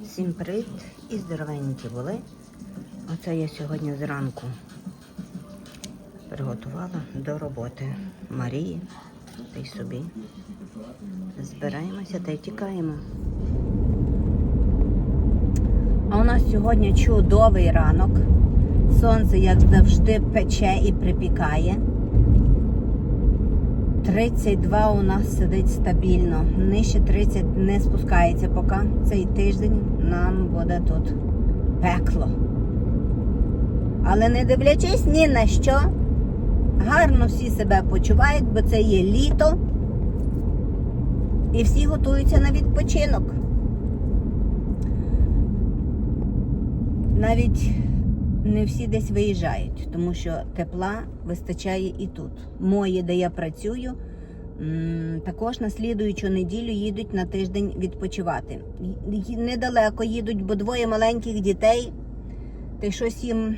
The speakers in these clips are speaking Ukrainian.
Всім привіт і здоровенькі були. Оце я сьогодні зранку приготувала до роботи Марії та й собі. Збираємося та й тікаємо. А у нас сьогодні чудовий ранок. Сонце, як завжди, пече і припікає. 32 у нас сидить стабільно. Нижче 30 не спускається поки. Цей тиждень нам буде тут пекло. Але не дивлячись ні на що, гарно всі себе почувають, бо це є літо. І всі готуються на відпочинок. Навіть не всі десь виїжджають, тому що тепла вистачає і тут. Мої, де я працюю, також на слідуючу неділю їдуть на тиждень відпочивати. Недалеко їдуть, бо двоє маленьких дітей, та щось їм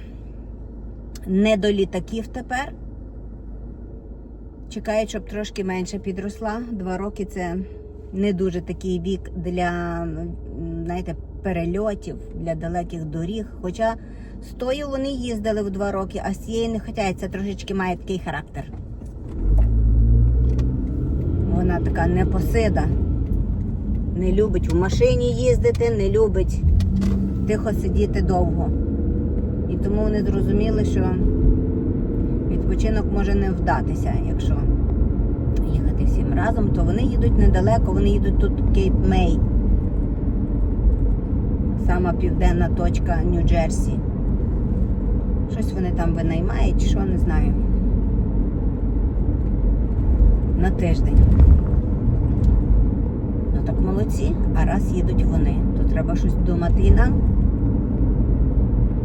не до літаків тепер. Чекають, щоб трошки менше підросла. Два роки це не дуже такий вік для знаєте, перельотів, для далеких доріг. Хоча з тою вони їздили в два роки, а з цією не хочуть. Це трошечки має такий характер. Вона така непосида. Не любить в машині їздити, не любить тихо сидіти довго. І тому вони зрозуміли, що відпочинок може не вдатися, якщо їхати всім разом, то вони їдуть недалеко, вони їдуть тут Кейп Мей. Сама південна точка Нью-Джерсі. Щось вони там винаймають, що не знаю. На тиждень. Ну так молодці, а раз їдуть вони, то треба щось думати і нам.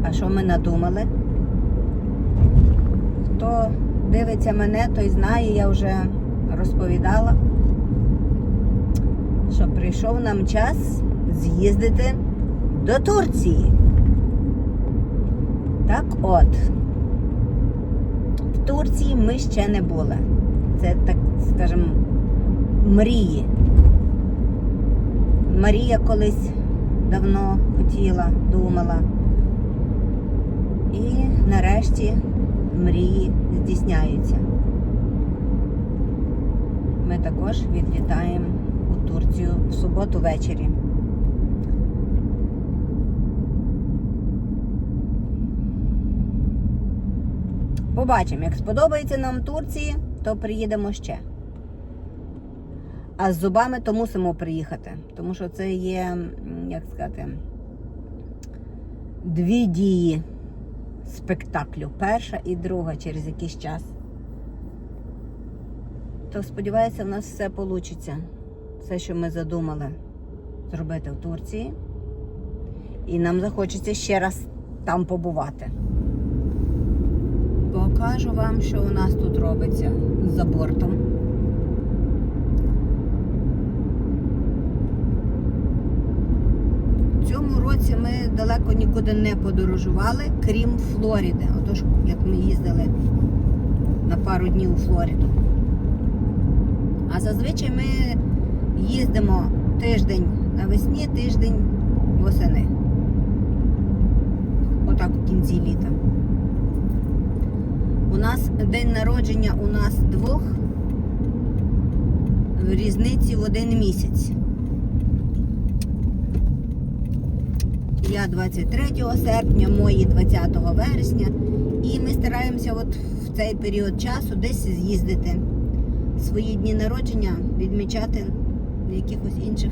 А що ми надумали? Хто дивиться мене, той знає, я вже розповідала, що прийшов нам час з'їздити до Турції. Так от, в Турції ми ще не були. Це, так скажемо, мрії. Марія колись давно хотіла, думала. І нарешті мрії здійсняються. Ми також відлітаємо у Турцію в суботу ввечері. Побачимо, як сподобається нам Турції, то приїдемо ще. А з зубами то мусимо приїхати, тому що це є, як сказати, дві дії спектаклю. Перша і друга через якийсь час. То сподіваюся, в нас все вийде. Все, що ми задумали зробити в Турції. І нам захочеться ще раз там побувати. Покажу вам, що у нас тут робиться за бортом. В цьому році ми далеко нікуди не подорожували, крім Флориди. Отож, як ми їздили на пару днів у Флориду. А зазвичай ми їздимо тиждень навесні, тиждень восени. Отак у кінці літа. У нас день народження у нас двох в різниці в один місяць. Я 23 серпня, мої 20 вересня. І ми стараємося от в цей період часу десь з'їздити свої дні народження, відмічати в якихось інших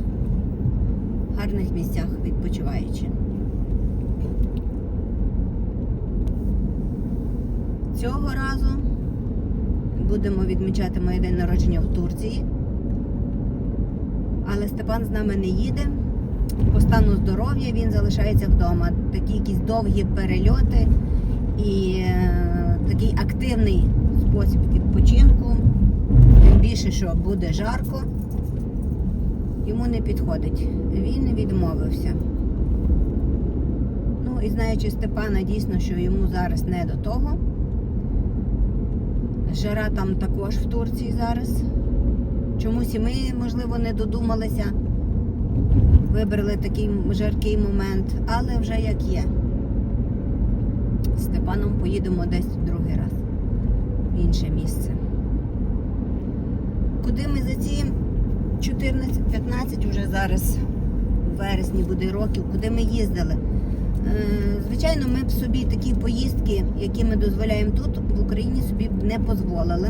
гарних місцях відпочиваючи. Цього разу будемо відмічати моє день народження в Турції. Але Степан з нами не їде. По стану здоров'я він залишається вдома. Такі якісь довгі перельоти і е, такий активний спосіб відпочинку. Тим більше, що буде жарко, йому не підходить. Він відмовився. Ну і знаючи Степана, дійсно, що йому зараз не до того. Жара там також в Турції зараз. Чомусь і ми, можливо, не додумалися Вибрали такий жаркий момент, але вже як є. З Степаном поїдемо десь в другий раз в інше місце. Куди ми за ці 14-15 уже зараз у вересні буде років, куди ми їздили? Е, Звичайно, ми б собі такі поїздки, які ми дозволяємо тут, в Україні собі б не дозволили.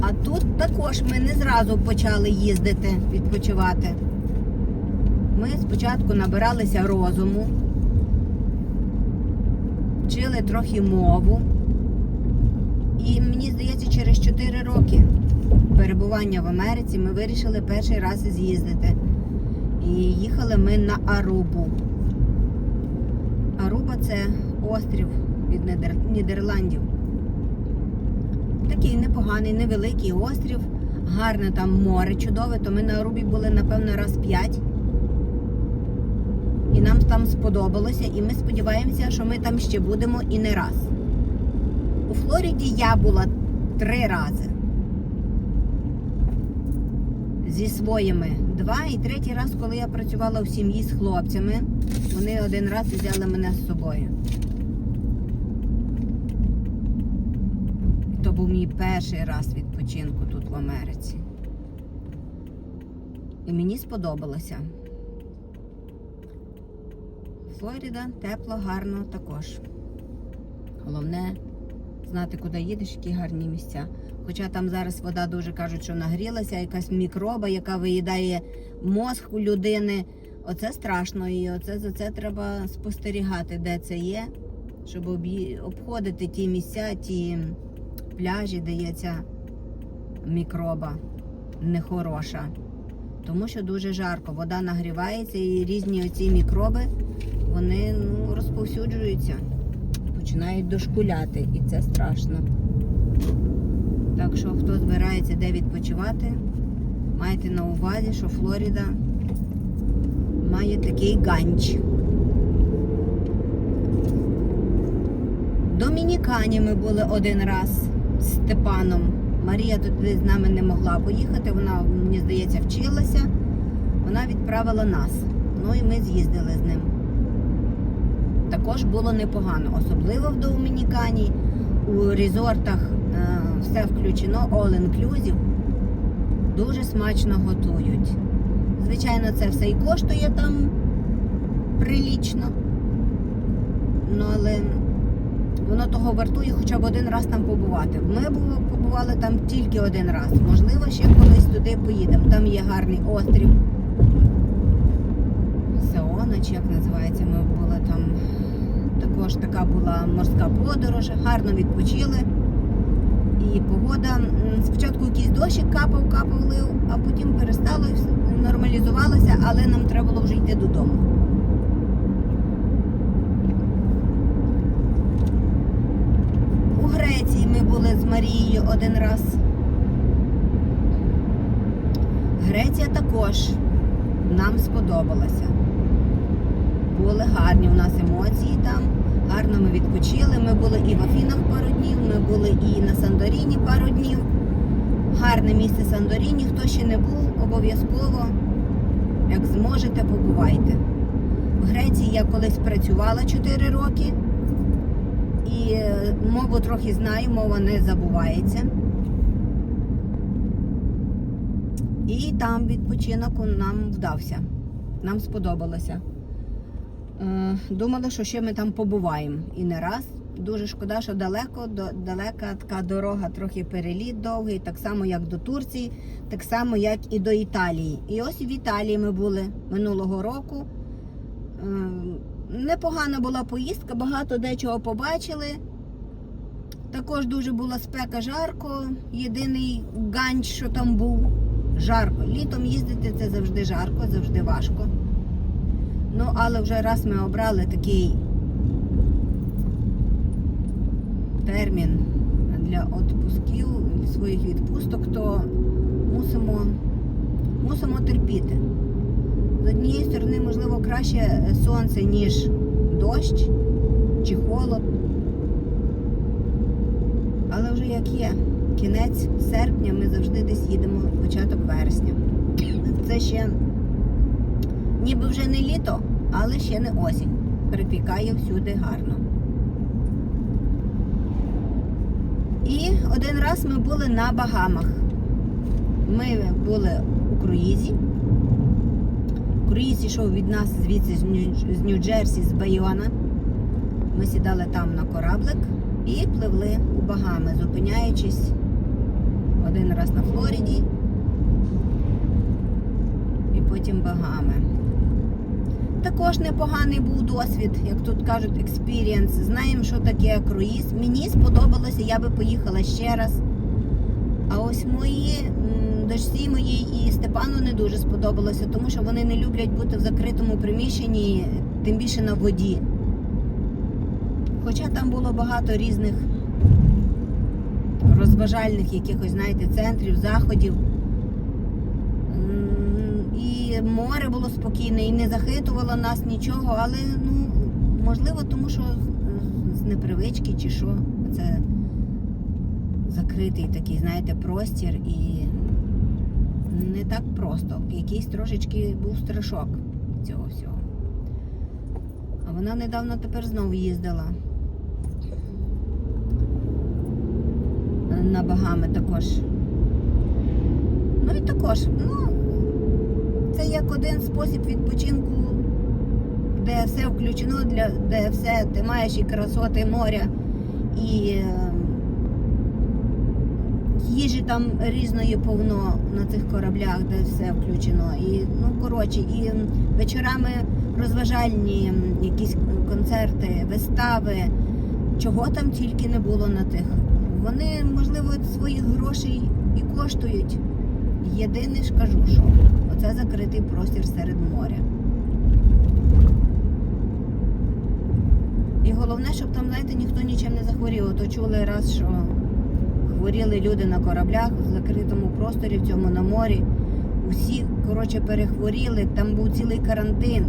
А тут також ми не зразу почали їздити, відпочивати. Ми спочатку набиралися розуму, вчили трохи мову. І мені здається, через 4 роки перебування в Америці ми вирішили перший раз з'їздити. І їхали ми на Арубу. Аруба це острів від Нідер- Нідерландів. Такий непоганий, невеликий острів, гарне там море чудове, то ми на Арубі були, напевно, раз п'ять. І нам там сподобалося, і ми сподіваємося, що ми там ще будемо і не раз. У Флориді я була три рази. Зі своїми два і третій раз, коли я працювала в сім'ї з хлопцями, вони один раз взяли мене з собою. То був мій перший раз відпочинку тут в Америці. І мені сподобалося. Флорида тепло, гарно також. Головне знати, куди їдеш, які гарні місця. Хоча там зараз вода дуже кажуть, що нагрілася, якась мікроба, яка виїдає мозг у людини. Оце страшно, і оце за це треба спостерігати, де це є, щоб обходити ті місця, ті пляжі, де є ця мікроба нехороша. Тому що дуже жарко, вода нагрівається і різні оці мікроби вони ну, розповсюджуються, починають дошкуляти, і це страшно. Так що, хто збирається де відпочивати, майте на увазі, що Флорида має такий ганч. Домінікані ми були один раз з Степаном. Марія туди з нами не могла поїхати, вона, мені здається, вчилася. Вона відправила нас. Ну і ми з'їздили з ним. Також було непогано, особливо в Домінікані. У резортах все включено, all inclusive. Дуже смачно готують. Звичайно, це все і коштує там прилічно. Ну, але воно того вартує хоча б один раз там побувати. Ми побували там тільки один раз. Можливо, ще колись туди поїдемо. Там є гарний острів. Сеона, чи як називається, ми були там. Також така була морська подорож, гарно відпочили. І погода, спочатку якийсь дощик капав, капав лив, а потім перестало нормалізувалося, але нам треба було вже йти додому. У Греції ми були з Марією один раз. Греція також нам сподобалася. Були гарні у нас емоції там. Гарно ми відпочили. Ми були і в Афінах пару днів, ми були і на Сандоріні пару днів. Гарне місце Сандоріні. Хто ще не був, обов'язково, як зможете, побувайте. В Греції я колись працювала 4 роки і е, мову трохи знаю, мова не забувається. І там відпочинок нам вдався. Нам сподобалося. Думали, що ще ми там побуваємо і не раз. Дуже шкода, що далеко, до- далека така дорога, трохи переліт довгий, так само як до Турції, так само як і до Італії. І ось в Італії ми були минулого року. Непогана була поїздка, багато дечого побачили. Також дуже була спека жарко. Єдиний ганч, що там був, жарко. Літом їздити це завжди жарко, завжди важко. Ну, але вже раз ми обрали такий термін для відпусків, своїх відпусток, то мусимо, мусимо терпіти. З однієї сторони, можливо, краще сонце, ніж дощ чи холод. Але вже як є. Кінець серпня ми завжди десь їдемо, початок вересня. Це ще ніби вже не літо, але ще не осінь. Припікає всюди гарно. І один раз ми були на Багамах. Ми були у круїзі. Круїз йшов від нас звідси з Нью- з Нью-Джерсі, з Байона. Ми сідали там на кораблик і пливли у Багами, зупиняючись один раз на Флориді і потім Багами. Також непоганий був досвід, як тут кажуть, експірієнс. Знаємо, що таке круїз. Мені сподобалося, я би поїхала ще раз. А ось мої дочці моїй і Степану не дуже сподобалося, тому що вони не люблять бути в закритому приміщенні, тим більше на воді. Хоча там було багато різних розважальних якихось, знаєте, центрів, заходів. Море було спокійне, і не захитувало нас нічого, але ну, можливо, тому що з- непривички чи що. Це закритий такий, знаєте, простір і не так просто. Якийсь трошечки був страшок цього всього. А вона недавно тепер знову їздила. На Багами також. Ну і також, ну, це як один спосіб відпочинку, де все включено, для, де все, ти маєш і красоти моря, і е, їжі там різної повно на цих кораблях, де все включено. І, ну, коротше, і вечорами розважальні якісь концерти, вистави, чого там тільки не було на тих. Вони, можливо, своїх грошей і коштують. Єдине ж кажу, що оце закритий простір серед моря. І головне, щоб там, знаєте, ніхто нічим не захворів. То чули раз, що хворіли люди на кораблях в закритому просторі, в цьому на морі. Усі, коротше, перехворіли, там був цілий карантин.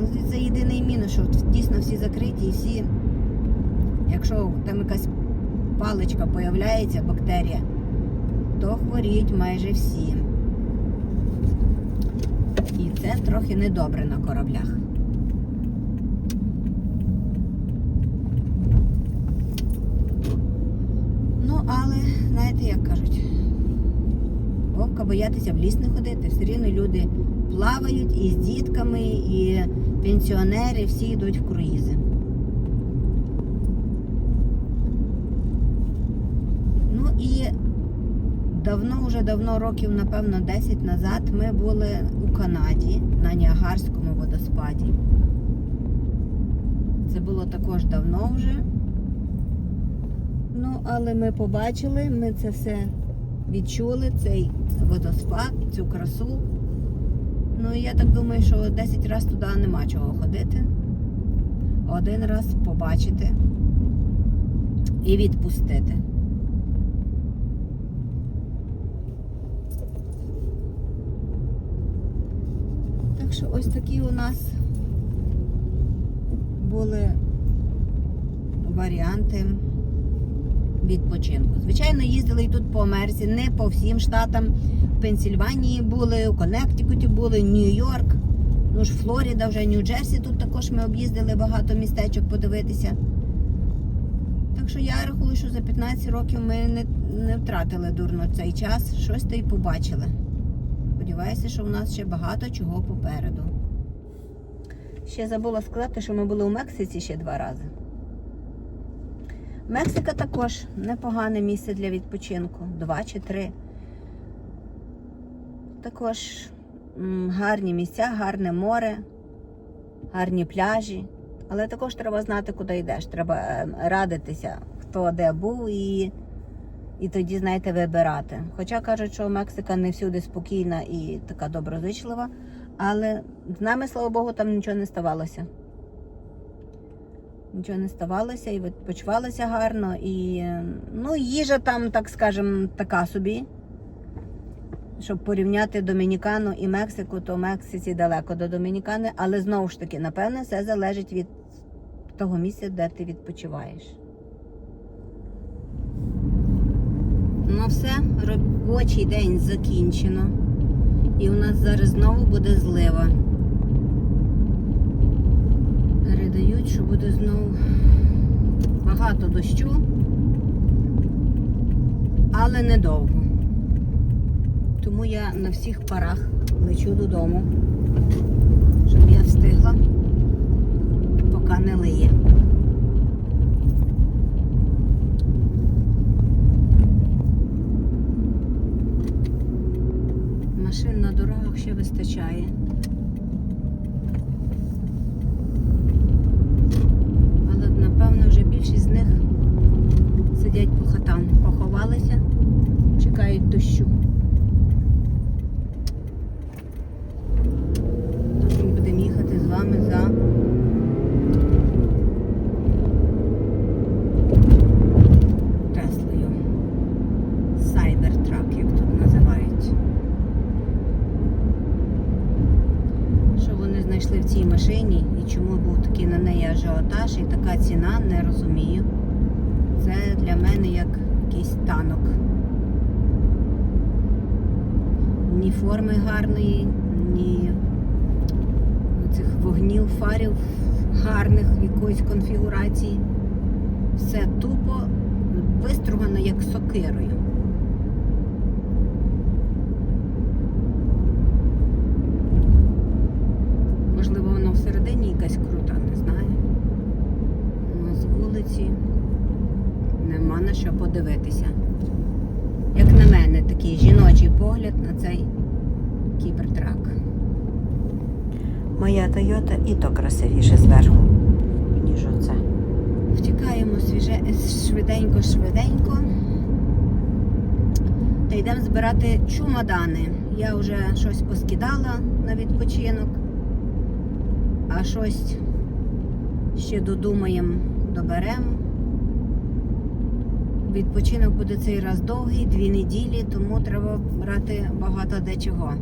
Ну, це- це єдиний мінус, що дійсно всі закриті і всі, якщо там якась паличка появляється, бактерія, то хворіють майже всі. І це трохи недобре на кораблях. Ну, але, знаєте, як кажуть, вовка боятися в ліс не ходити. Все рівно люди плавають і з дітками, і пенсіонери, всі йдуть в круїзи. Ну і давно, вже давно, років, напевно, 10 назад, ми були у Канаді на Ніагарському водоспаді. Це було також давно вже. Ну, але ми побачили, ми це все відчули, цей водоспад, цю красу. Ну, я так думаю, що 10 разів туди нема чого ходити. Один раз побачити і відпустити. Так ось такі у нас були варіанти відпочинку. Звичайно, їздили і тут по Америці, не по всім штатам. В Пенсільванії були, у Коннектикуті були, Нью-Йорк, ну ж Флоріда, вже Нью-Джерсі. Тут також ми об'їздили багато містечок подивитися. Так що я рахую, що за 15 років ми не, не втратили дурно цей час, щось та й побачили. Сподіваюся, що в нас ще багато чого попереду. Ще забула сказати, що ми були у Мексиці ще два рази. Мексика також непогане місце для відпочинку. Два чи три. Також гарні місця, гарне море, гарні пляжі. Але також треба знати, куди йдеш. Треба е, радитися, хто де був, і, і тоді, знаєте, вибирати. Хоча кажуть, що Мексика не всюди спокійна і така доброзичлива, але з нами, слава Богу, там нічого не ставалося. Нічого не ставалося і відпочивалося гарно. І ну, їжа там, так скажем, така собі. Щоб порівняти Домінікану і Мексику, то Мексиці далеко до Домінікани, але знову ж таки, напевне, все залежить від того місця, де ти відпочиваєш. Ну все, робочий день закінчено. І у нас зараз знову буде злива. Передають, що буде знову багато дощу, але недовго. Тому я на всіх парах лечу додому, щоб я встигла, поки не лиє. Машин на дорогах ще вистачає. Але напевно вже більшість з них сидять по хатам, поховалися, чекають дощу. Потім будемо їхати з вами за Теслою. Cybertruck, як тут називають. Що вони знайшли в цій машині і чому був такий на неї ажіотаж і така ціна, не розумію. Це для мене як якийсь танок. Ні форми гарної, ні цих вогнів, фарів гарних якоїсь конфігурації. Все тупо вистругано як сокирою. Можливо, воно всередині якась крута, не знаю. Ну, з вулиці нема на що подивитися. Як на мене, такий жіночий погляд на цей кібертрак. Моя Тойота і то красивіше зверху, ніж оце. Втікаємо свіже, швиденько, швиденько. Та йдемо збирати чумадани. Я вже щось поскидала на відпочинок, а щось ще додумаємо, доберемо. Відпочинок буде цей раз довгий, дві неділі, тому треба брати багато дечого.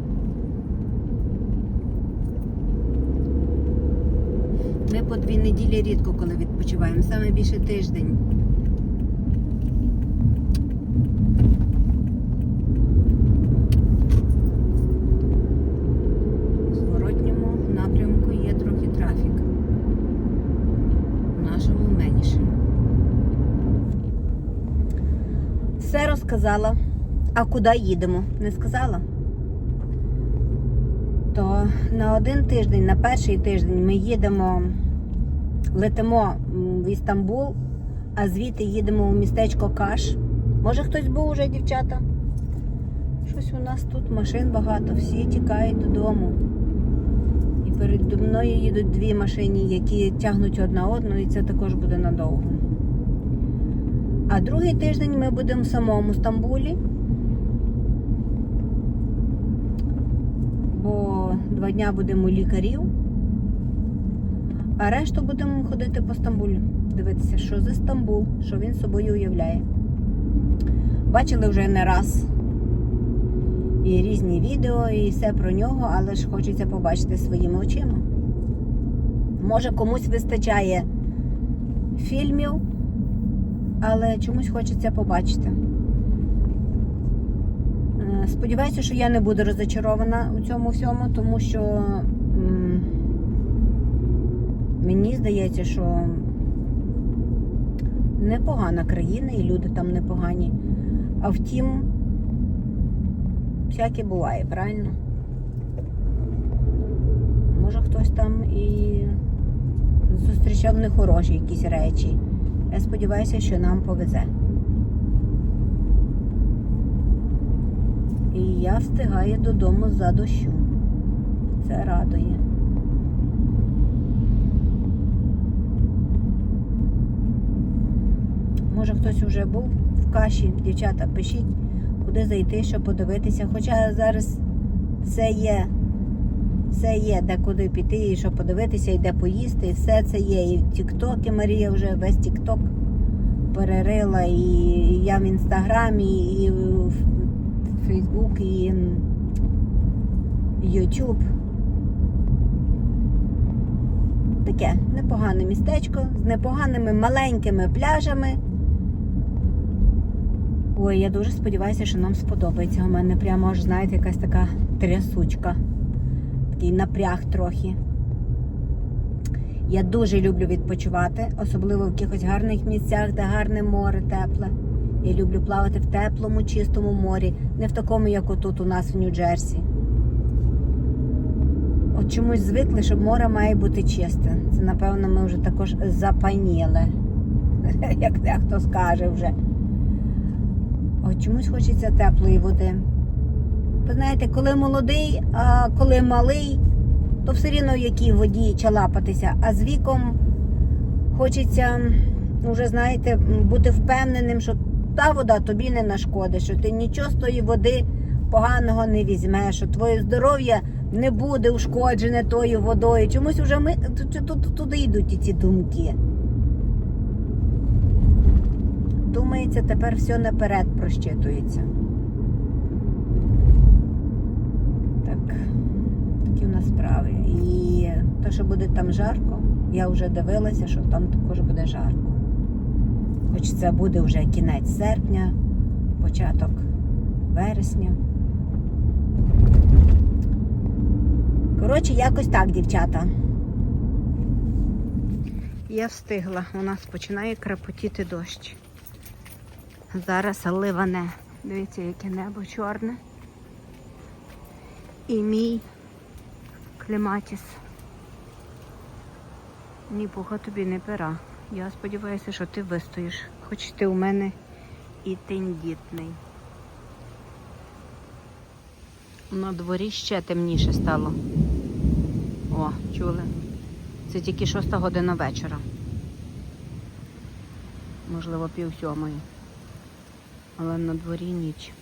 Ми по дві неділі рідко коли відпочиваємо, саме більше тиждень. В зворотньому напрямку є трохи трафік. В нашому менше. Все розказала. А куди їдемо? Не сказала? То на один тиждень, на перший тиждень ми їдемо, летимо в Істамбул, а звідти їдемо у містечко Каш. Може хтось був уже, дівчата? Щось у нас тут машин багато, всі тікають додому. І переді мною їдуть дві машини, які тягнуть одна одну, і це також буде надовго. А другий тиждень ми будемо в самому Стамбулі. бо два дня будемо у лікарів, а решту будемо ходити по Стамбулі. Дивитися, що за Стамбул, що він собою уявляє. Бачили вже не раз і різні відео, і все про нього, але ж хочеться побачити своїми очима. Може, комусь вистачає фільмів, але чомусь хочеться побачити. Е, Сподіваюся, що я не буду розочарована у цьому всьому, тому що мені здається, що непогана країна і люди там непогані. А втім, всяке буває, правильно? Може хтось там і зустрічав нехороші якісь речі. Я сподіваюся, що нам повезе. І я встигаю додому за дощу. Це радує. Може хтось вже був в каші, дівчата, пишіть, куди зайти, щоб подивитися. Хоча зараз все є, все є, де куди піти, і що подивитися, і де поїсти, і все це є. І в Тіктокі Марія вже весь Тікток перерила, і я в інстаграмі, і в Фейсбук, і Ютуб. Таке непогане містечко з непоганими маленькими пляжами. Ой, я дуже сподіваюся, що нам сподобається. У мене прямо аж, знаєте, якась така трясучка. Такий напряг трохи. Я дуже люблю відпочивати, особливо в якихось гарних місцях, де гарне море тепле. Я люблю плавати в теплому, чистому морі, не в такому, як отут у нас в Нью-Джерсі. От чомусь звикли, що море має бути чисте. Це, напевно, ми вже також запаніли, як дехто скаже вже. От чомусь хочеться теплої води. Ви знаєте, коли молодий, а коли малий, то все рівно якій воді чалапатися. А з віком хочеться, вже знаєте, бути впевненим, що та вода тобі не нашкодить, що ти нічого з тої води поганого не візьмеш, що твоє здоров'я не буде ушкоджене тою водою. Чомусь вже ми ту- ту- ту- туди йдуть ці думки. Думається, тепер все наперед прощитується. Так, такі в нас справи. І те, що буде там жарко, я вже дивилася, що там також буде жарко. Хоч це буде вже кінець серпня, початок вересня. Коротше, якось так, дівчата. Я встигла. У нас починає крапотіти дощ. Зараз ливане. Дивіться, яке небо чорне. І мій клематіс. Ні пуха тобі не пера. Я сподіваюся, що ти вистоїш. Хоч ти у мене і тендітний. На дворі ще темніше стало. О, чули? Це тільки шоста година вечора. Можливо, пів сьомої. Але на дворі ніч.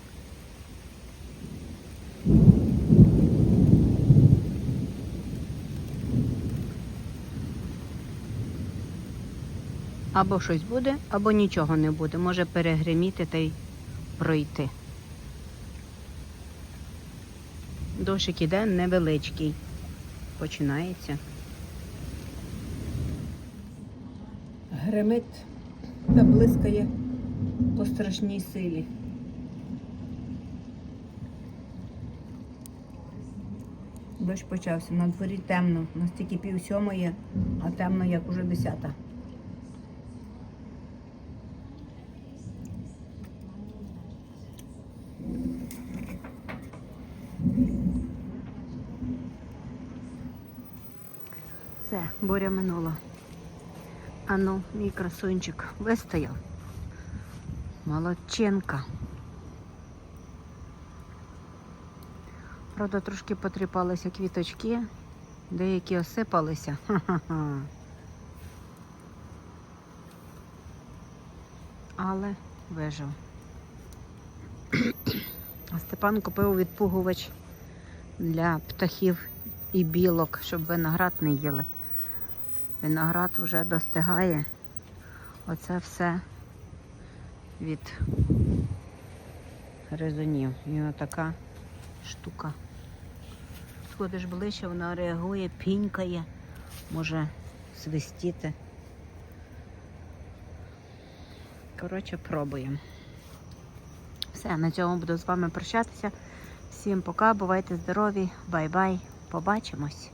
Або щось буде, або нічого не буде. Може перегриміти та й пройти. Дощик іде невеличкий. Починається. Гримить та блискає по страшній силі. Дощ почався. На дворі темно. Настільки пів сьомої, а темно як уже десята. Буря минула. Ану, мій красунчик вистояв. Молодчинка. Правда, трошки потріпалися квіточки, деякі осипалися. Але вижив. Степан купив відпугувач для птахів і білок, щоб виноград не їли. Виноград вже достигає. Оце все від гризунів. І отака штука. Сходиш ближче, вона реагує, пінькає, може свистіти. Коротше, пробуємо. Все, на цьому буду з вами прощатися. Всім пока, бувайте здорові, бай-бай, побачимось.